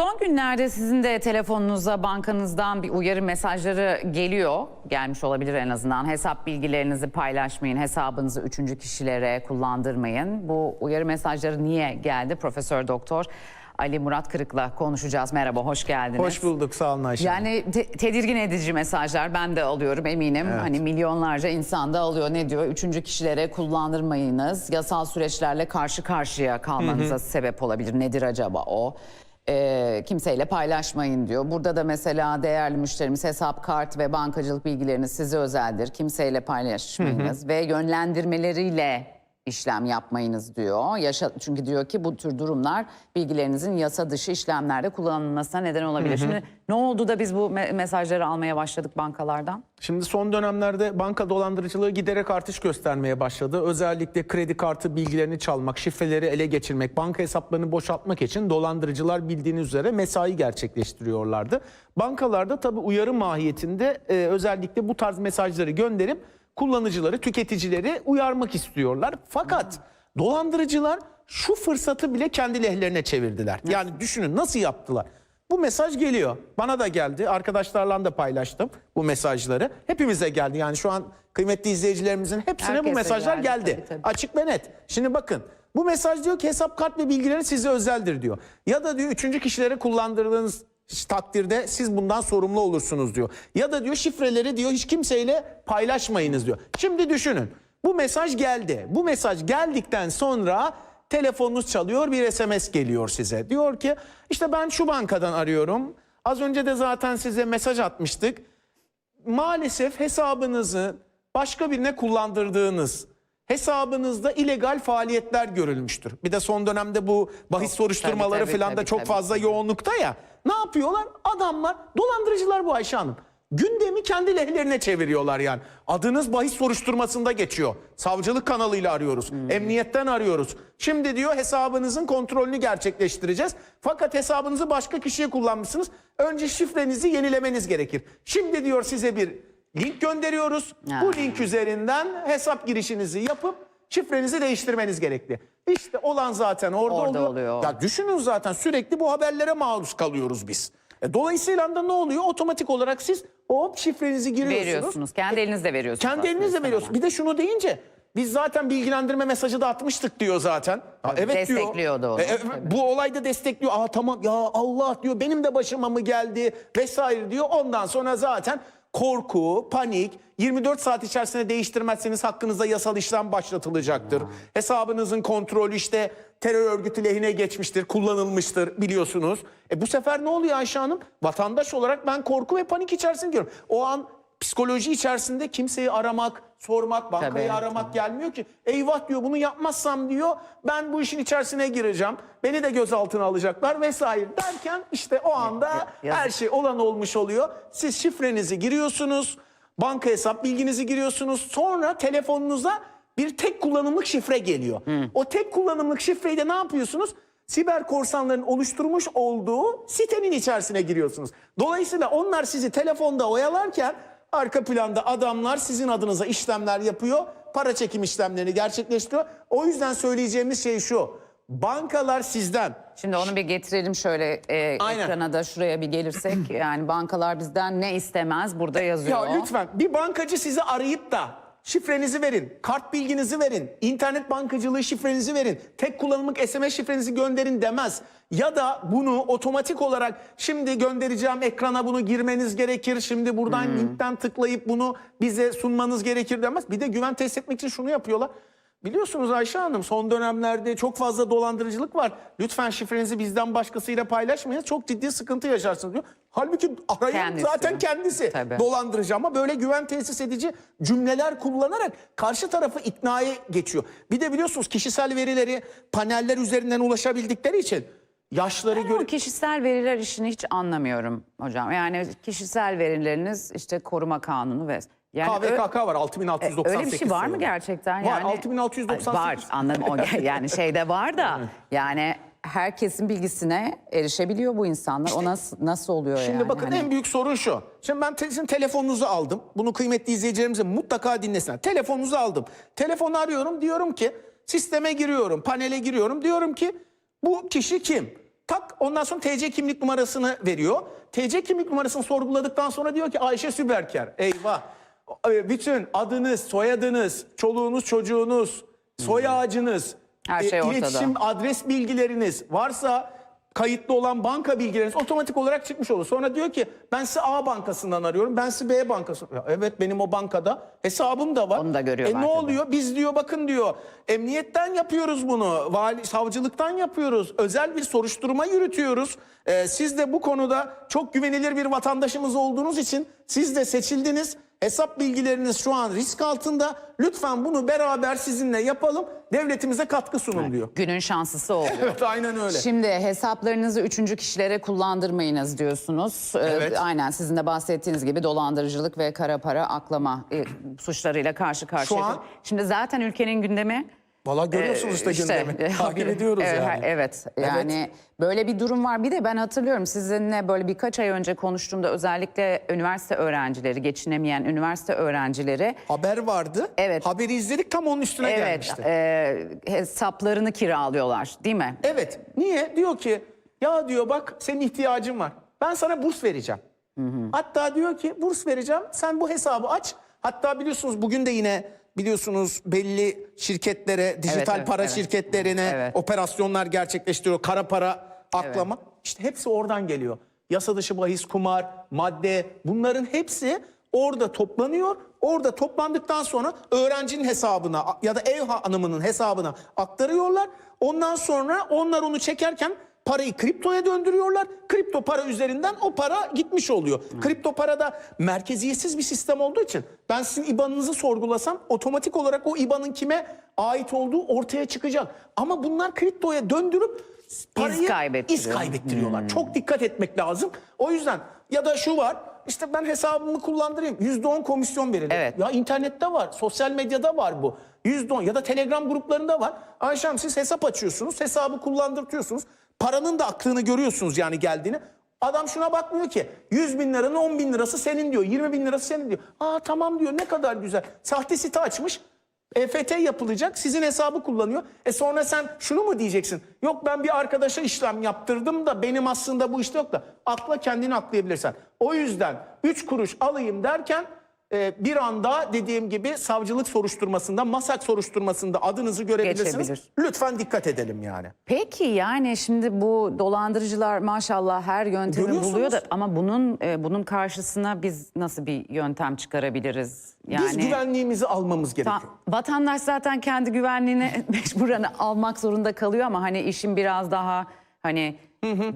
Son günlerde sizin de telefonunuza bankanızdan bir uyarı mesajları geliyor. Gelmiş olabilir en azından. Hesap bilgilerinizi paylaşmayın, hesabınızı üçüncü kişilere kullandırmayın. Bu uyarı mesajları niye geldi? Profesör Doktor Ali Murat Kırık'la konuşacağız. Merhaba, hoş geldiniz. Hoş bulduk sağ olun Ayşe. Yani te- tedirgin edici mesajlar ben de alıyorum eminim. Hani milyonlarca insan da alıyor. Ne diyor? Üçüncü kişilere kullandırmayınız. Yasal süreçlerle karşı karşıya kalmanıza sebep olabilir. Nedir acaba o? Ee, kimseyle paylaşmayın diyor. Burada da mesela değerli müşterimiz hesap, kart ve bankacılık bilgileriniz size özeldir. Kimseyle paylaşmayınız ve yönlendirmeleriyle işlem yapmayınız diyor. Yaşa, çünkü diyor ki bu tür durumlar bilgilerinizin yasa dışı işlemlerde kullanılmasına neden olabilir. Şimdi ne oldu da biz bu me- mesajları almaya başladık bankalardan? Şimdi son dönemlerde banka dolandırıcılığı giderek artış göstermeye başladı. Özellikle kredi kartı bilgilerini çalmak, şifreleri ele geçirmek, banka hesaplarını boşaltmak için dolandırıcılar bildiğiniz üzere mesai gerçekleştiriyorlardı. Bankalarda tabii uyarı mahiyetinde e, özellikle bu tarz mesajları gönderip kullanıcıları, tüketicileri uyarmak istiyorlar. Fakat dolandırıcılar şu fırsatı bile kendi lehlerine çevirdiler. Yani düşünün nasıl yaptılar? Bu mesaj geliyor. Bana da geldi. Arkadaşlarla da paylaştım bu mesajları. Hepimize geldi. Yani şu an kıymetli izleyicilerimizin hepsine bu Herkese mesajlar geldi, geldi. tabii, tabii. Açık ve net. Şimdi bakın. Bu mesaj diyor ki hesap kart ve bilgileri size özeldir diyor. Ya da diyor üçüncü kişilere kullandırdığınız takdirde siz bundan sorumlu olursunuz diyor. Ya da diyor şifreleri diyor hiç kimseyle paylaşmayınız diyor. Şimdi düşünün. Bu mesaj geldi. Bu mesaj geldikten sonra telefonunuz çalıyor bir SMS geliyor size. Diyor ki işte ben şu bankadan arıyorum. Az önce de zaten size mesaj atmıştık. Maalesef hesabınızı başka birine kullandırdığınız hesabınızda illegal faaliyetler görülmüştür. Bir de son dönemde bu bahis soruşturmaları tabii, falan da tabii, çok tabii, fazla tabii. yoğunlukta ya. Ne yapıyorlar? Adamlar dolandırıcılar bu Ayşe Hanım. Gündemi kendi lehlerine çeviriyorlar yani. Adınız bahis soruşturmasında geçiyor. Savcılık kanalıyla arıyoruz. Emniyetten arıyoruz. Şimdi diyor hesabınızın kontrolünü gerçekleştireceğiz. Fakat hesabınızı başka kişiye kullanmışsınız. Önce şifrenizi yenilemeniz gerekir. Şimdi diyor size bir link gönderiyoruz. Ha. Bu link üzerinden hesap girişinizi yapıp şifrenizi değiştirmeniz gerekli. İşte olan zaten orada, Orada oluyor. oluyor. Ya düşünün zaten sürekli bu haberlere maruz kalıyoruz biz. E, dolayısıyla da ne oluyor? Otomatik olarak siz hop şifrenizi giriyorsunuz. Veriyorsunuz. Kendi elinizle veriyorsunuz. Kendi elinizle veriyorsunuz. Bir de şunu deyince biz zaten bilgilendirme mesajı da atmıştık diyor zaten. Ha, evet diyor. destekliyordu onu, E, e, bu olayda destekliyor. Aa tamam ya Allah diyor benim de başıma mı geldi vesaire diyor. Ondan sonra zaten korku, panik 24 saat içerisinde değiştirmezseniz hakkınızda yasal işlem başlatılacaktır. Hesabınızın kontrolü işte terör örgütü lehine geçmiştir, kullanılmıştır biliyorsunuz. E bu sefer ne oluyor Ayşe Hanım? Vatandaş olarak ben korku ve panik içerisinde diyorum. O an psikoloji içerisinde kimseyi aramak, sormak, bankayı Tabii, aramak gelmiyor ki. Eyvah diyor bunu yapmazsam diyor ben bu işin içerisine gireceğim. Beni de gözaltına alacaklar vesaire derken işte o anda yazık. her şey olan olmuş oluyor. Siz şifrenizi giriyorsunuz, banka hesap bilginizi giriyorsunuz. Sonra telefonunuza bir tek kullanımlık şifre geliyor. O tek kullanımlık şifreyi de ne yapıyorsunuz? Siber korsanların oluşturmuş olduğu sitenin içerisine giriyorsunuz. Dolayısıyla onlar sizi telefonda oyalarken arka planda adamlar sizin adınıza işlemler yapıyor. Para çekim işlemlerini gerçekleştiriyor. O yüzden söyleyeceğimiz şey şu. Bankalar sizden Şimdi onu bir getirelim şöyle e, Aynen. ekrana da şuraya bir gelirsek. yani bankalar bizden ne istemez burada yazıyor. Ya lütfen bir bankacı sizi arayıp da şifrenizi verin, kart bilginizi verin, internet bankacılığı şifrenizi verin, tek kullanımlık SMS şifrenizi gönderin demez. Ya da bunu otomatik olarak şimdi göndereceğim ekrana bunu girmeniz gerekir. Şimdi buradan linkten tıklayıp bunu bize sunmanız gerekir demez. Bir de güven test etmek için şunu yapıyorlar. Biliyorsunuz Ayşe Hanım son dönemlerde çok fazla dolandırıcılık var. Lütfen şifrenizi bizden başkasıyla paylaşmayın. Çok ciddi sıkıntı yaşarsınız diyor. Halbuki arayan Kendisi. zaten kendisi Tabii. dolandırıcı ama böyle güven tesis edici cümleler kullanarak karşı tarafı iknaya geçiyor. Bir de biliyorsunuz kişisel verileri paneller üzerinden ulaşabildikleri için yaşları göre kişisel veriler işini hiç anlamıyorum hocam. Yani kişisel verileriniz işte koruma kanunu ve yani KVKK var 6698 Öyle bir şey var mı gerçekten? Var yani, 6698. Ay, Var anladım o yani şeyde var da yani herkesin bilgisine erişebiliyor bu insanlar. o nasıl nasıl oluyor Şimdi yani? bakın Hani- en büyük sorun şu. Şimdi ben sizin telefonunuzu aldım. Bunu kıymetli izleyicilerimize mutlaka dinlesinler. Telefonunuzu aldım. Telefonu arıyorum diyorum ki sisteme giriyorum, panele giriyorum. Diyorum ki bu kişi kim? Tak ondan sonra TC kimlik numarasını veriyor. TC kimlik numarasını sorguladıktan sonra diyor ki Ayşe Süberker. Eyvah. E, Bütün adınız, soyadınız, çoluğunuz, çocuğunuz, soy ağacınız, Her şey ortada. iletişim adres bilgileriniz varsa kayıtlı olan banka bilgileriniz otomatik olarak çıkmış olur. Sonra diyor ki ben sizi A bankasından arıyorum. Ben sizi B bankasından. Ya evet benim o bankada hesabım da var. Onu da görüyorlar E ne tabii. oluyor? Biz diyor bakın diyor emniyetten yapıyoruz bunu. Vali savcılıktan yapıyoruz. Özel bir soruşturma yürütüyoruz. Ee, siz de bu konuda çok güvenilir bir vatandaşımız olduğunuz için siz de seçildiniz. Hesap bilgileriniz şu an risk altında. Lütfen bunu beraber sizinle yapalım. Devletimize katkı sunun diyor. Günün şanslısı oldu. Evet aynen öyle. Şimdi hesaplarınızı üçüncü kişilere kullandırmayınız diyorsunuz. Ee, Evet. Aynen sizin de bahsettiğiniz gibi dolandırıcılık ve kara para aklama e, suçlarıyla karşı karşıya. Şu an- Şimdi zaten ülkenin gündemi Valla görüyorsunuz işte, İşte, gündemi. Takip ediyoruz evet, yani. Evet yani böyle bir durum var. Bir de ben hatırlıyorum sizinle böyle birkaç ay önce konuştuğumda özellikle üniversite öğrencileri, geçinemeyen üniversite öğrencileri Haber vardı. Evet. Haberi izledik tam onun üstüne evet gelmişti. e, hesaplarını kiralıyorlar değil mi? Evet. Niye? Diyor ki ya diyor bak senin ihtiyacın var. Ben sana burs vereceğim. Hatta diyor ki burs vereceğim. Sen bu hesabı aç. Hatta biliyorsunuz bugün de yine biliyorsunuz belli şirketlere, dijital evet, para evet. şirketlerine Evet. operasyonlar gerçekleştiriyor. Kara para aklama. İşte hepsi oradan geliyor. Yasa dışı bahis, kumar, madde bunların hepsi orada toplanıyor. Orada toplandıktan sonra öğrencinin hesabına ya da ev hanımının hesabına aktarıyorlar. Ondan sonra onlar onu çekerken parayı kriptoya döndürüyorlar. Kripto para üzerinden o para gitmiş oluyor. Kripto parada merkeziyetsiz bir sistem olduğu için ben sizin IBAN'ınızı sorgulasam otomatik olarak o IBAN'ın kime ait olduğu ortaya çıkacak. Ama bunlar kriptoya döndürüp parayı kaybettiriyor. iz kaybettiriyorlar. Çok dikkat etmek lazım. O yüzden ya da şu var işte ben hesabımı kullandırayım. %10 komisyon verilir. Evet. Ya internette var, sosyal medyada var bu. %10 ya da Telegram gruplarında var. Ayşem siz hesap açıyorsunuz, hesabı kullandırtıyorsunuz. Paranın da aklını görüyorsunuz yani geldiğini. Adam şuna bakmıyor ki 100 bin liranın 10 bin lirası senin diyor, 20 bin lirası senin diyor. Aa tamam diyor ne kadar güzel. Sahte site açmış. EFT yapılacak sizin hesabı kullanıyor. E sonra sen şunu mu diyeceksin? Yok ben bir arkadaşa işlem yaptırdım da benim aslında bu işte yok da. Akla kendini aklayabilirsen. O yüzden 3 kuruş alayım derken e, bir anda dediğim gibi savcılık soruşturmasında, masak soruşturmasında adınızı görebilirsiniz. Geçebilir. Lütfen dikkat edelim yani. Peki yani şimdi bu dolandırıcılar maşallah her yöntemi buluyor da ama bunun e, bunun karşısına biz nasıl bir yöntem çıkarabiliriz? Yani Biz güvenliğimizi almamız Ta- gerekiyor. vatandaş zaten kendi güvenliğini mecburen almak zorunda kalıyor ama hani işin biraz daha hani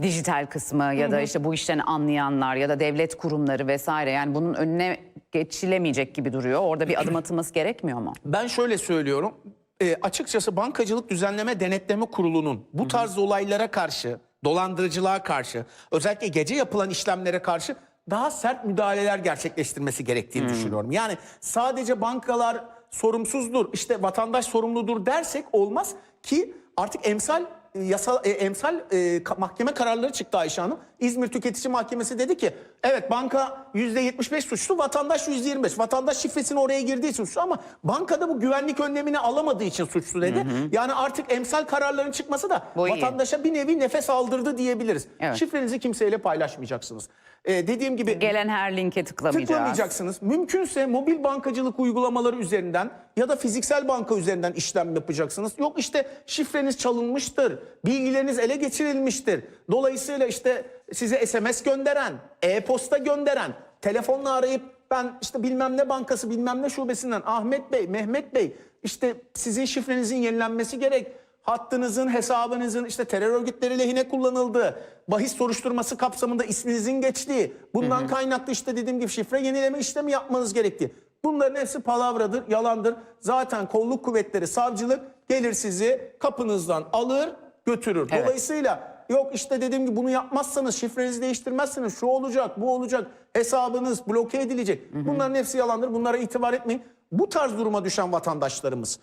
dijital kısmı ya da işte bu işten anlayanlar ya da devlet kurumları vesaire yani bunun önüne geçilemeyecek gibi duruyor. Orada bir adım atılması gerekmiyor mu? Ben şöyle söylüyorum. E, açıkçası Bankacılık Düzenleme Denetleme Kurulu'nun bu tarz olaylara karşı, dolandırıcılığa karşı, özellikle gece yapılan işlemlere karşı daha sert müdahaleler gerçekleştirmesi gerektiğini düşünüyorum. Yani sadece bankalar sorumsuzdur, işte vatandaş sorumludur dersek olmaz ki artık emsal e, yasal e, emsal e, mahkeme kararları çıktı Ayşe Hanım. İzmir Tüketici Mahkemesi dedi ki evet banka %75 suçlu vatandaş %25. Vatandaş şifresini oraya girdiği için suçlu ama bankada bu güvenlik önlemini alamadığı için suçlu dedi. Yani artık emsal kararların çıkması da Bu iyi. vatandaşa bir nevi nefes aldırdı diyebiliriz. Evet. Şifrenizi kimseyle paylaşmayacaksınız. E, dediğim gibi Gelen her linke tıklamayacağız. tıklamayacaksınız. Mümkünse mobil bankacılık uygulamaları üzerinden ya da fiziksel banka üzerinden işlem yapacaksınız. Yok işte şifreniz çalınmıştır, bilgileriniz ele geçirilmiştir. Dolayısıyla işte size SMS gönderen, e-posta gönderen, telefonla arayıp ben işte bilmem ne bankası bilmem ne şubesinden Ahmet Bey, Mehmet Bey işte sizin şifrenizin yenilenmesi gerek. Hattınızın, hesabınızın işte terör örgütleri lehine kullanıldığı, bahis soruşturması kapsamında isminizin geçtiği, bundan kaynaklı işte dediğim gibi şifre yenileme işlemi yapmanız gerektiği. Bunların hepsi palavradır, yalandır. Zaten kolluk kuvvetleri, savcılık gelir sizi kapınızdan alır, götürür. Evet. Dolayısıyla yok işte dediğim gibi bunu yapmazsanız, şifrenizi değiştirmezseniz şu olacak, bu olacak, hesabınız bloke edilecek. Bunların hepsi yalandır. Bunlara itibar etmeyin. Bu tarz duruma düşen vatandaşlarımız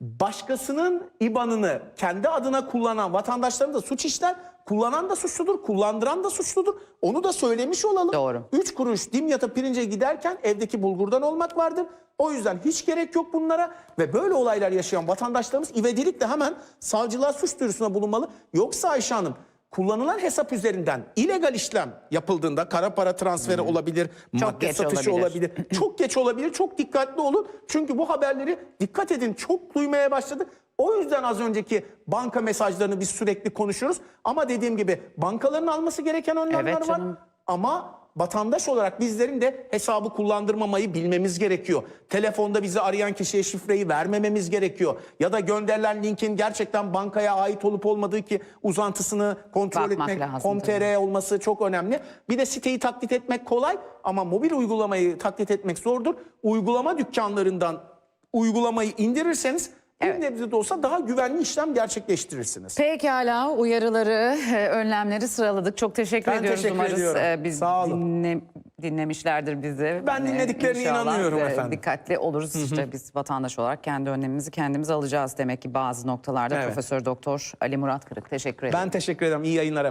başkasının IBAN'ını kendi adına kullanan vatandaşların da suç işler. Kullanan da suçludur, kullandıran da suçludur. Onu da söylemiş olalım. Doğru. 3 kuruş dimyata pirince giderken evdeki bulgurdan olmak vardır. O yüzden hiç gerek yok bunlara ve böyle olaylar yaşayan vatandaşlarımız ivedilikle hemen savcılığa suç duyurusuna bulunmalı. Yoksa Ayşe Hanım kullanılan hesap üzerinden illegal işlem yapıldığında kara para transferi olabilir, madde geç satışı olabilir. olabilir. çok geç olabilir. Çok dikkatli olun. Çünkü bu haberleri dikkat edin çok duymaya başladık. O yüzden az önceki banka mesajlarını biz sürekli konuşuyoruz. Ama dediğim gibi bankaların alması gereken önlemler Evet var. canım. Ama vatandaş olarak bizlerin de hesabı kullandırmamayı bilmemiz gerekiyor. Telefonda bizi arayan kişiye şifreyi vermememiz gerekiyor. Ya da gönderilen linkin gerçekten bankaya ait olup olmadığı ki uzantısını kontrol Bakmak etmek, lazım com.tr olması çok önemli. Bir de siteyi taklit etmek kolay ama mobil uygulamayı taklit etmek zordur. Uygulama dükkanlarından uygulamayı indirirseniz Evet. bir nebze de olsa daha güvenli işlem gerçekleştirirsiniz. Pekala uyarıları, e, önlemleri sıraladık. Çok teşekkür Ben ediyoruz. teşekkür Umarız ediyorum. e, biz Sağ olun. dinle- dinlemişlerdir bizi. Ben E, dinlediklerine inşallah, inanıyorum e, efendim. Dikkatli oluruz. İşte biz vatandaş olarak kendi önlemimizi kendimiz alacağız demek ki bazı noktalarda. Evet. Profesör Doktor Ali Murat Kırık teşekkür ederim. Ben teşekkür ederim. İyi yayınlar efendim.